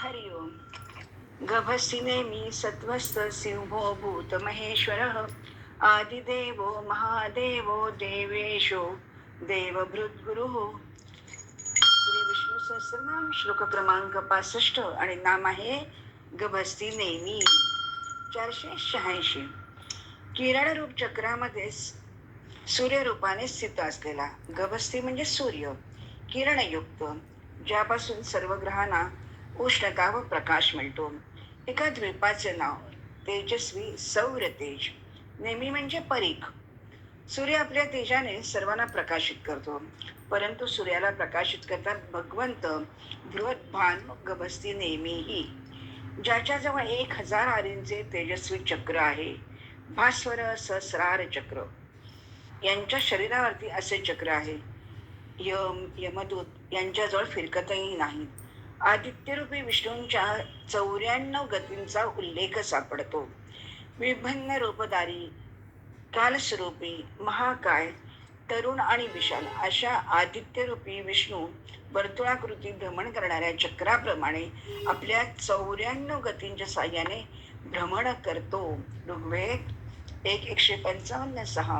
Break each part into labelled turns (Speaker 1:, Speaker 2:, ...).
Speaker 1: हरि ओम। गभस्ति नेमि सत्त्वस्थ सिंहो भूतमहेश्वरः आदिदेवो महादेवो देवेशो देवभृद्गुरुः। श्री विष्णू सहस्रनाम श्लोक क्रमांक पासष्ट आणि नाम आहे गभस्ती नेमी चारशे शहाऐंशी। किरण रूप चक्रामध्ये सूर्यरूपाने स्थित असलेला गभस्ती म्हणजे सूर्य किरणयुक्त ज्यापासून सर्व ग्रहांना उष्णता व प्रकाश मिळतो. एका द्वीपाचे नाव तेजस्वी सौर तेज. नेहमी म्हणजे परीख सूर्य आपल्या तेजाने सर्वांना प्रकाशित करतो. परंतु सूर्याला प्रकाशित करतात भगवंत बृहद्भान गभस्ती नेहमीही. ज्याच्याजवळ एक हजार आरींचे तेजस्वी चक्र आहे. भास्वर सहस्रार चक्र. यांच्या शरीरावरती असे चक्र आहे. यम यमदूत यांच्याजवळ फिरकतही नाही. आदित्यरूपी विष्णूंच्या चौऱ्याण्णव गतींचा उल्लेख सापडतो. विभिन्न रूपदारी कालस्वरूपी महाकाय तरुण आणि विशाल अशा आदित्यरूपी विष्णू वर्तुळाकृती भ्रमण करणाऱ्या चक्राप्रमाणे आपल्या चौऱ्याण्णव गतींच्या साह्याने भ्रमण करतो. ऋग्वेद एक एकशे पंचावन्न सहा.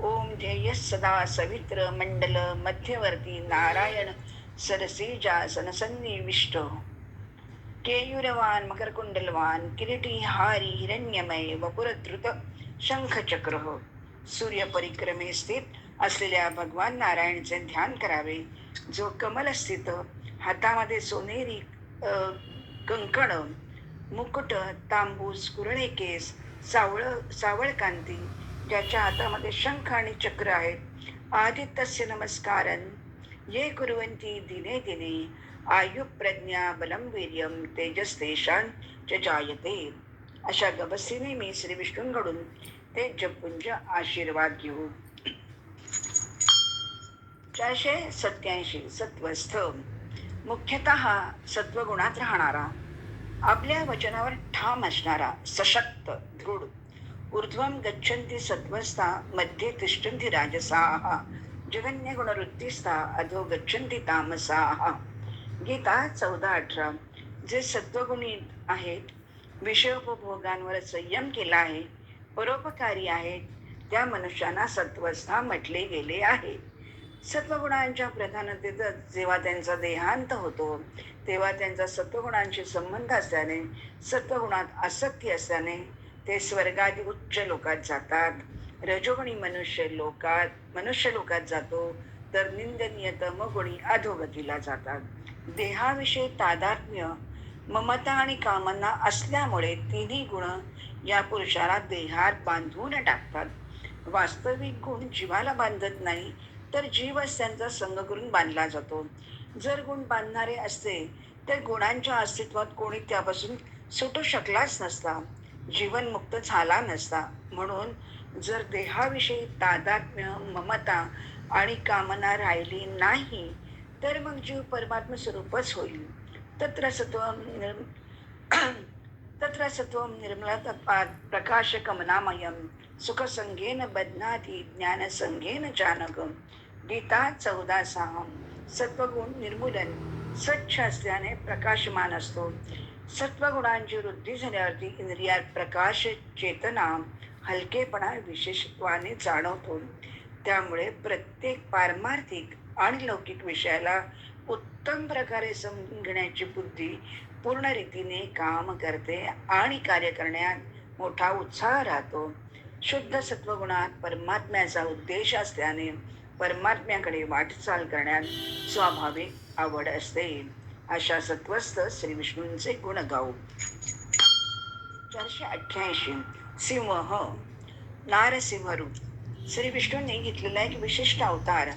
Speaker 1: ओम ध्येय सदा सवित्र मंडल मध्यवर्ती नारायण सरसीजासन सन्निविष्ट केयुरवान मकरकुंडलवान किरीटीहारी हिरण्यमय वपुरद्रुत शंखचक्र सूर्य परिक्रमे स्थित असलेल्या भगवान नारायणचे ध्यान करावे जो कमल स्थित हातामध्ये सोनेरी कंकण मुकुट तांबूस कुरळे केस सावळ सावळ कांती ज्याच्या हातामध्ये शंख आणि चक्र आहेत आदित्यस्य नमस्कारन ये कुर्वन्ति दिने दिने आयु प्रज्ञा बलम वीर्यम च जायते अशा गबसीने मी श्री विष्णूंकडून ते जपुंज आशीर्वाद घेऊ चारशे सत्याऐंशी सत्वस्थ मुख्यतः सत्वगुणात राहणारा। आपल्या वचनावर ठाम असणारा सशक्त दृढ। ऊर्ध्वं गच्छन्ति सत्वस्था मध्ये तिष्ठन्ति राजसाः। जगन्य गुणवृत्तीस्था अधो गच्छन्ति तामसाः। गीता चौदा अठरा। जे सत्वगुणी आहेत विषयोपभोगांवर संयम केला आहे परोपकारी आहेत त्या मनुष्याना सत्वस्था म्हटले गेले आहे. सत्वगुणांच्या प्रधानतेतच जेव्हा त्यांचा देहांत होतो तेव्हा त्यांचा सत्वगुणांशी संबंध असल्याने सत्वगुणात आसक्ती असल्याने ते स्वर्गादी उच्च लोकात जातात. रजोगुणी मनुष्य लोकात मनुष्य लोकात जातो तर निंदनीय तमगुणी अधोगतीला जातात. देहाविषयी तादात्म्य ममता आणि कामना असल्यामुळे तिन्ही गुण या पुरुषाला देहात बांधून टाकतात. वास्तविक गुण जीवाला बांधत नाही तर जीवच त्यांचा संग करून बांधला जातो. जर गुण बांधणारे असते तर गुणांच्या अस्तित्वात कोणी त्यापासून सुटू शकलाच नसता. जीवनमुक्त झाला नसता. म्हणून जर देहाविषयी तादात्म्य ममता आणि कामना राहिली नाही तर मग जीव परमात्म स्वरूपच होईल. तत्र सत्व निर् तत्र सत्वं प्रकाश प्रकाशकमनामयं सुखसंगेन बदनाती ज्ञानसंगेन चानक गीता चौदा सहा सत्वगुण निर्मूलन स्वच्छ असल्याने प्रकाशमान असतो. सत्वगुणांची वृद्धी झाल्यावरती इंद्रियात प्रकाश चेतना हलकेपणा विशेषत्वाने जाणवतो. त्यामुळे प्रत्येक पारमार्थिक आणि लौकिक विषयाला उत्तम प्रकारे समजून घेण्याची बुद्धी पूर्ण रीतीने काम करते आणि कार्य करण्यात मोठा उत्साह राहतो. शुद्ध सत्वगुणात परमात्म्याचा उद्देश असल्याने परमात्म्याकडे वाटचाल करण्यात स्वाभाविक आवड असते. अशा सत्वस्थ श्री विष्णूंचे गुण गाऊ चारशे अठ्ठ्याऐंशी. सिंह हो. नारसिंह नारसिंहरूप श्री विष्णूंनी घेतलेला एक विशिष्ट अवतार.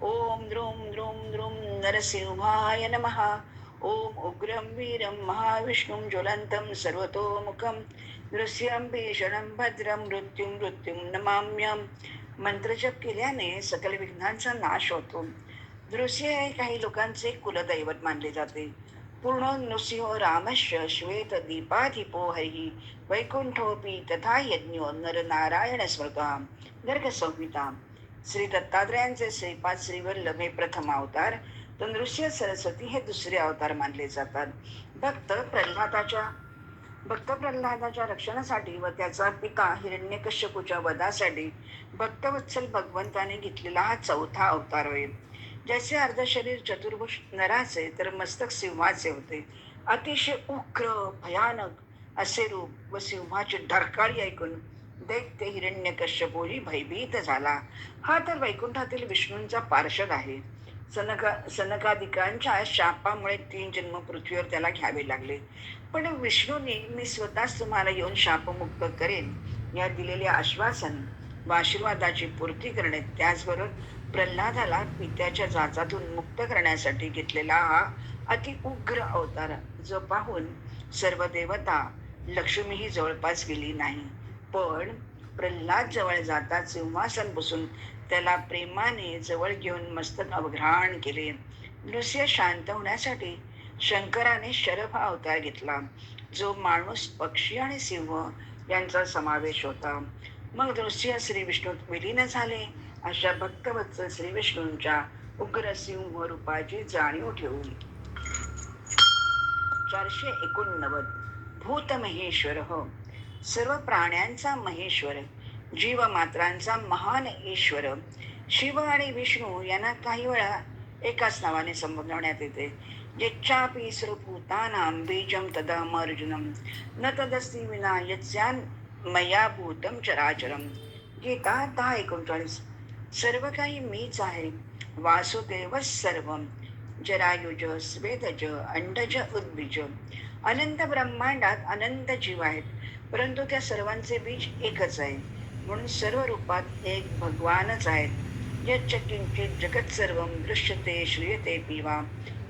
Speaker 1: ओम द्रुम द्रुम द्रुम नरसिंहाय नमः. ओम उग्रं वीरं महाविष्णुं ज्वलन्तं सर्वतोमुखं. दृश्यं भीषणं भद्रं मृत्युं मृत्युं नमाम्यं मंत्रजप केल्याने सकल विघ्नांचा नाश होतो. दृश्य हे काही लोकांचे कुलदैवत मानले जाते. पूर्ण नृसिंह रामश्य श्वेत दीपाधिपो हरिः। वैकुंठोपी तथा यज्ञो नरनारायण स्वर्गाम गर्ग संहिता श्री दत्तात्रयांचे श्रीपाद श्रीवल्लभ हे प्रथम अवतार। तर नृसिंह सरस्वती हे दुसरे अवतार मानले जातात। भक्त प्रल्हादाच्या भक्त प्रल्हादाच्या रक्षणासाठी व त्याचा पिता हिरण्यकश्यपूच्या वधासाठी भक्तवत्सल भगवंताने घेतलेला हा चौथा अवतार होईल ज्याचे अर्ध शरीर चतुर्भुष नराचे तर मस्तक सिंहाचे होते. अतिशय उग्र भयानक असे रूप व सिंहाची ढरकाळी ऐकून दैत्य हिरण्यकश्यपूही भयभीत झाला. हा तर वैकुंठातील विष्णूंचा पार्षद आहे. सनका सनकादिकांच्या शापामुळे तीन जन्म पृथ्वीवर त्याला घ्यावे लागले. पण विष्णूने मी स्वतःच तुम्हाला येऊन शापमुक्त करेन. या दिलेले आश्वासन व आशीर्वादाची पूर्ती करणे त्याचबरोबर प्रल्हादाला पित्याच्या जाचातून मुक्त करण्यासाठी घेतलेला हा अति उग्र अवतार. जो पाहून सर्व देवता लक्ष्मीही जवळपास गेली नाही. पण प्रल्हाद जवळ जाता सिंहासन बसून त्याला प्रेमाने जवळ घेऊन मस्तक अवघ्राण केले. नृस्य शांत होण्यासाठी शंकराने शरभ हा अवतार घेतला. जो माणूस पक्षी आणि सिंह यांचा समावेश होता. मग नृसिंह श्री विष्णूत विलीन झाले. अशा भक्तवत्सल श्री विष्णूंच्या उग्र सिंह रूपाची जाणीव ठेवून. चारशे एकोणनव्वद भूत महेश्वर हो. सर्व प्राण्यांचा महेश्वर जीवमात्रांचा महान ईश्वर शिव आणि विष्णू यांना काही वेळा एकाच नावाने संबोधण्यात येते. यच्चापि सर्वभूतानां बीजं तदहम अर्जुनम न तदस्ति विना यत्स्यान् मया भूतम चराचरम गीता दहा एकोणचाळीस. सर्व काही मीच आहे. वासुदेव सर्व जरायुज स्वेदज अंडज उद्बीज अनंत ब्रह्मांडात अनंत जीव आहेत. परंतु त्या सर्वांचे बीज एकच आहे. म्हणून सर्व रूपात एक भगवानच आहेत. यच्च किंचित जगत सर्व दृश्यते श्रूयते पिवा.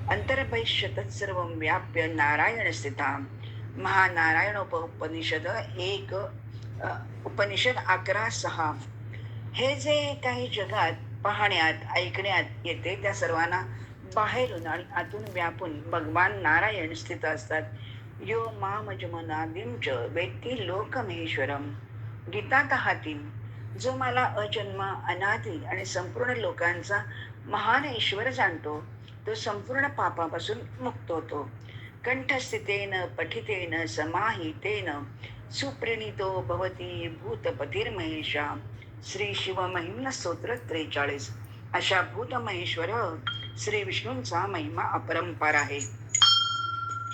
Speaker 1: अंतर्बहिष्य सर्व व्याप्य नारायण स्थिता. महानारायण उप उपनिषद एक उपनिषद अकरा सहा. हे जे काही जगात पाहण्यात ऐकण्यात येते त्या सर्वांना बाहेरून आणि आतून व्यापून भगवान नारायण स्थित असतात. यो मामजमनादिम च वेत्ती लोकमेश्वरम. गीतात तहातील जो मला अजन्म अनादी आणि संपूर्ण लोकांचा महान ईश्वर जाणतो तो संपूर्ण पापापासून मुक्त होतो. कंठस्थितेन पठितेन समाहितेन सुप्रणितो भवती भूतपतिर्महेशा श्री शिव महिम्न स्तोत्र त्रेचाळीस. अशा भूतमहेश्वर श्री विष्णूंचा महिमा अपरंपार आहे.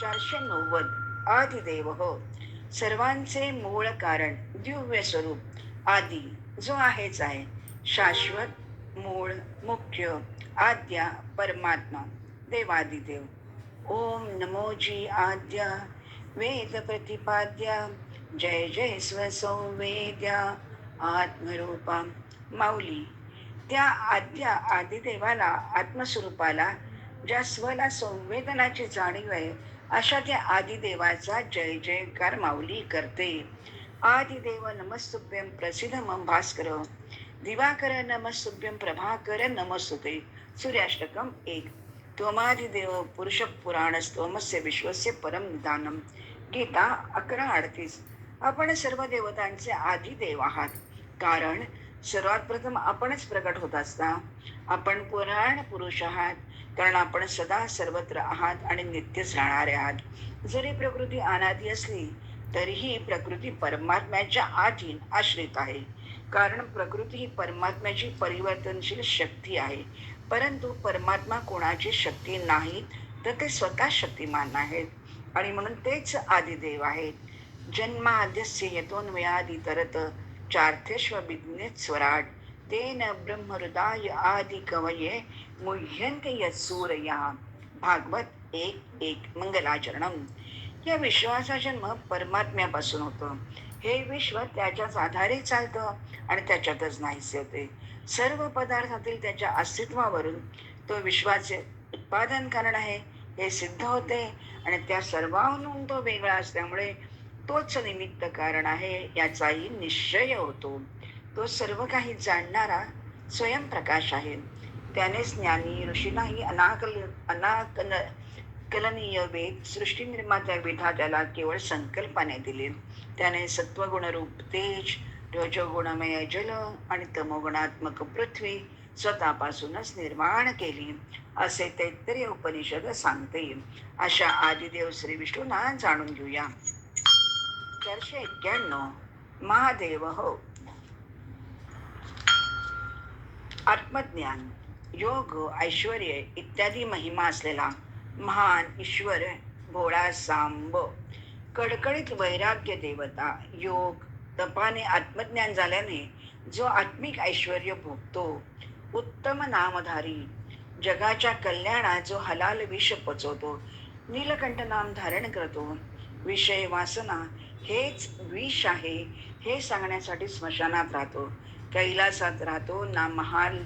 Speaker 1: चारशे नव्वद आदिदेव हो. सर्वांचे मूळ कारण दिव्य स्वरूप आदि जो आहेच आहे. शाश्वत मूळ मुख्य आद्या परमात्मा देवादिदेव. ओम नमो जी आद्या वेद प्रतिपाद्या जय जय स्वसंवेद्या आत्मरूपा. माऊली त्या आद्या आदिदेवाला आत्मस्वरूपाला ज्या स्वला संवेदनाची जाणीव आहे अशा त्या आदिदेवाचा जय जयकार माऊली करते. आदिदेव नमस्तुभ्यम प्रसिद्ध मम भास्कर. दिवाकर नमस्तुभ्यम प्रभाकर नमस्तुते. सूर्याष्टकम एक. त्वमादिदेव पुरुष पुराणस्तोमस्य विश्वस्य परम निदानम गीता अकरा अडतीस. आपण सर्व देवतांचे आधी देव आहात. कारण सर्वात प्रथम आपणच प्रकट होत असता. आपण पुराण पुरुष आहात. कारण आपण सदा सर्वत्र आहात आणि नित्यच राहणारे आहात. जरी प्रकृती अनादी असली तरीही प्रकृती परमात्म्याच्या अधीन आश्रित आहे. कारण प्रकृती ही परमात्म्याची परिवर्तनशील शक्ती आहे. परंतु परमात्मा कोणाची शक्ती नाही तर ते स्वतः शक्तिमान आहेत आणि म्हणून तेच आदिदेव आहेत. जन्माद्यस्य यतोन्वयादी तरत चार्थेश्व विघ्नेत स्वराट तेन ब्रह्महृदाय आदि कवये मुह्यन्ते यत्सूरया भागवत एक एक मंगलाचरणम या विश्वाचा जन्म परमात्म्यापासून होतो. हे विश्व त्याच्याच आधारे चालतं आणि त्याच्यातच नाहीसे होते सर्व पदार्थातील त्याच्या अस्तित्वावरून तो विश्वाचे उत्पादन कारण आहे हे सिद्ध होते आणि त्या सर्वांहून तो वेगळा असल्यामुळे तोच निमित्त कारण आहे याचाही निश्चय होतो. तो सर्व काही जाणणारा स्वयंप्रकाश आहे. त्यानेच ज्ञानी ऋषीलाही अनाकल अनाकल कलनीय वेद सृष्टी निर्मात्या विधात्याला केवळ संकल्पाने दिले. त्याने सत्वगुणरूप तेज रजोगुणमय जल आणि तमोगुणात्मक पृथ्वी स्वतःपासूनच निर्माण केली असे तैत्तरीय उपनिषद सांगते. अशा आदिदेव श्री विष्णूंना जाणून घेऊया. चारशे एक्क्याण्णव महादेव हो. आत्मज्ञान योग ऐश्वर इत्यादी महिमा असलेला महान ईश्वर भोळा सांब कडकडीत वैराग्य देवता योग तपाने आत्मज्ञान झाल्याने जो आत्मिक ऐश्वर भोगतो उत्तम नामधारी जगाच्या कल्याणात जो हलाल विष पचवतो नीलकंठ नाम धारण करतो विषय वासना हेच विष आहे हे सांगण्यासाठी स्मशानात राहतो. कैलासात राहतो ना महाल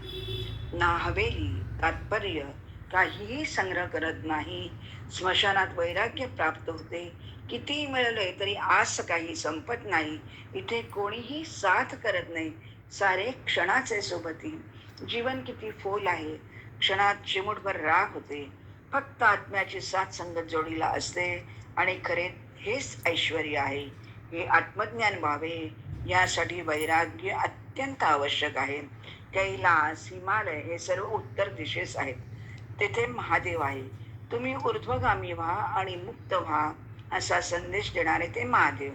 Speaker 1: ना हवेली तात्पर्य. काहीही संग्रह करत नाही. स्मशानात वैराग्य प्राप्त होते. किती मिळाले तरी आस काही संपत नाही. इथे कोणीही साथ करत नाही. सारे क्षणाचे सोबती. जीवन किती फोल आहे. क्षणात चिमुटभर राग होते. फक्त आत्म्याची साथ संगत जोडीला असते. आणि खरे हेच ऐश्वर आहे. हे आत्मज्ञान व्हावे यासाठी वैराग्य अत्यंत आवश्यक आहे. कैलास हिमालय हे सर्व उत्तर दिशेस आहेत. तेथे महादेव आहे. तुम्ही ऊर्ध्वगामी व्हा आणि मुक्त व्हा असा संदेश देणारे ते महादेव.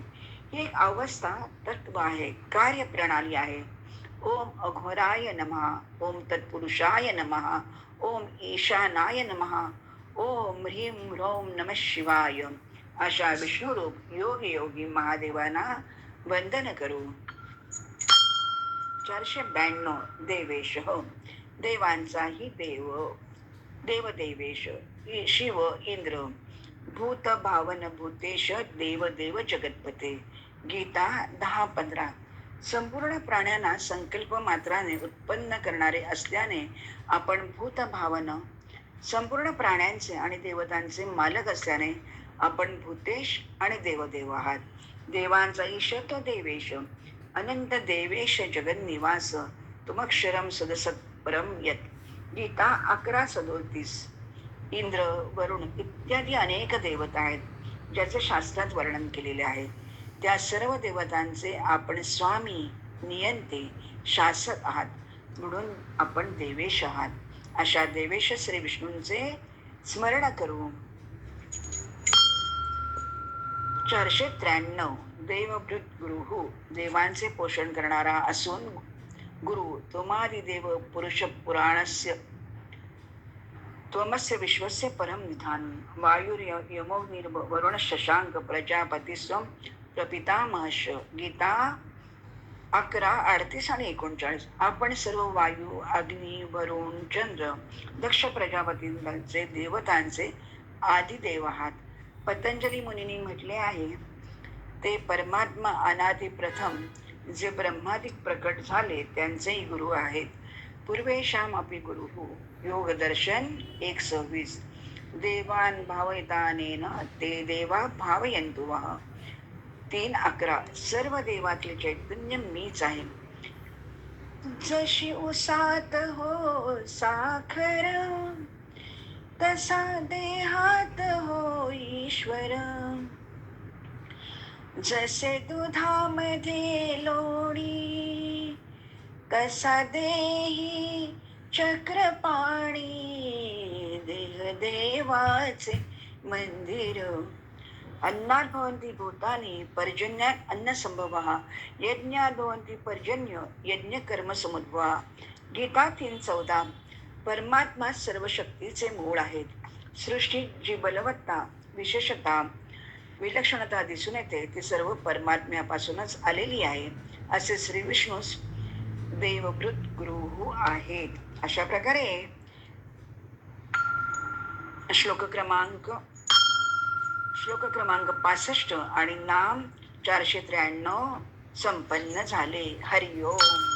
Speaker 1: ही एक अवस्था तत्व आहे कार्यप्रणाली आहे. ओम अघोराय नमः ओम तत्पुरुषाय नमः ओम ईशानाय नमः ओम ह्रीं ह्रौं नमः शिवाय. अशा विष्णुरूप योगी योगी महादेवांना वंदन करू. चारशे ब्याण्णव देवेश. हो देवांचाही देव. देवदेवेश. शिव इंद्र भूत भावन भूतेश देव देव जगतपते. गीता दहा पंधरा. संपूर्ण प्राण्यांना संकल्प मात्राने उत्पन्न करणारे असल्याने आपण भूत भावन संपूर्ण प्राण्यांचे आणि देवतांचे मालक असल्याने आपण भूतेश आणि देवदेव आहात. देवांचा ईश तो देवेश. अनंत देवेश जगन्निवास. तुमक्षरम सदसत परम यत. गीता अकरा सदोतीस. इंद्र वरुण इत्यादी अनेक देवता आहेत ज्याचे शास्त्रात वर्णन केलेले आहे. त्या सर्व देवतांचे आपण स्वामी नियंते शासक आहात. म्हणून आपण देवेश आहात. अशा देवेश श्री विष्णूंचे स्मरण करू. चारशे त्र्याण्णव. देवभृत गुरु देवांचे पोषण करणारा असून गुरु त्वमादिदेव पुरुष पुराणस्य त्वमस्य विश्वस्य परम निधान. वायुर यमोग्निर वरुण शशांक प्रजापती स्वम प्रपितामहश गीता अकरा अडतीस आणि एकोणचाळीस. आपण सर्व वायू अग्नी वरुण चंद्र दक्ष प्रजापतींचे देवतांचे आदिदेव आहात. पतंजली मुनींनी म्हटले आहे. ते परमात्मा अनादि प्रथम जे ब्रह्मादिक प्रकट झाले त्यांचेही गुरु आहेत. पूर्वेशाम अपि गुरु योग दर्शन एक सव्वीस. देवान भावयतानेन ते देवा भावयंतु वह तीन अकरा सर्व देवातले चैतन्य मीच आहे. जशी उसात हो साखर तसा देहात हो ईश्वर। जसे दुधामध्ये लोणी तसा देही चक्रपाणी देह देवाचे मंदिर। अन्नात भवंती भूतानि पर्जन्यात अन्नसंभवः यज्ञा भवंती पर्जन्य यज्ञकर्म समुद्भवा गीता तीन चौदा परमात्मा सर्व शक्तीचे मूळ आहेत। सृष्टीत जी बलवत्ता विशेषता विलक्षणता दिसून येते ती सर्व परमात्म्यापासूनच आलेली आहे असे श्री विष्णू देवभृत गुरु आहेत. अशा प्रकारे श्लोक क्रमांक श्लोक क्रमांक पासष्ट आणि नाम चारशे त्र्याण्णव संपन्न झाले. हरिओम.